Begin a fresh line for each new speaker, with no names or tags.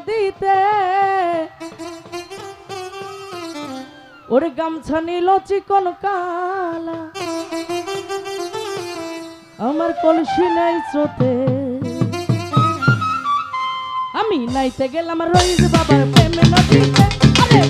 নদীতে। ওর গামছা নিল চিকন কালা। আমার কলসি নাই চোতে আমি নাইতে গেলাম রইজ বাবার প্রেমে নদীতে। আরে